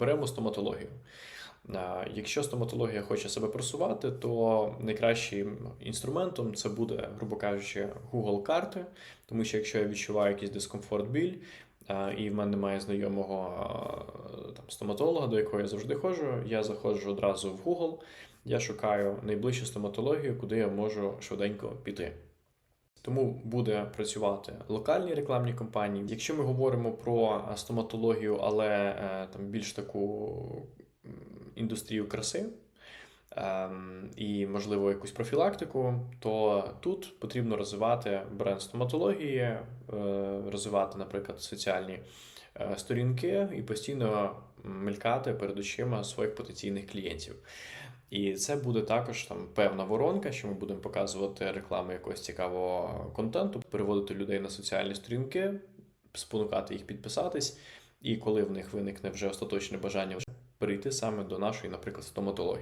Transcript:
Беремо стоматологію. Якщо стоматологія хоче себе просувати, то найкращим інструментом це буде, грубо кажучи, Google карти. Тому що якщо я відчуваю якийсь дискомфорт, біль, і в мене немає знайомого там, стоматолога, до якого я завжди ходжу, я заходжу одразу в Google, я шукаю найближчу стоматологію, куди я можу швиденько піти. Тому буде працювати локальні рекламні кампанії. Якщо ми говоримо про е, стоматологію, але е, там більш таку індустрію краси ем, і, можливо, якусь профілактику, то тут потрібно розвивати бренд стоматології, е, розвивати, наприклад, соціальні сторінки і постійно мелькати перед очима своїх потенційних клієнтів. І це буде також там певна воронка, що ми будемо показувати рекламу якогось цікавого контенту, переводити людей на соціальні сторінки, спонукати їх підписатись, і коли в них виникне вже остаточне бажання вже перейти саме до нашої, наприклад, стоматології.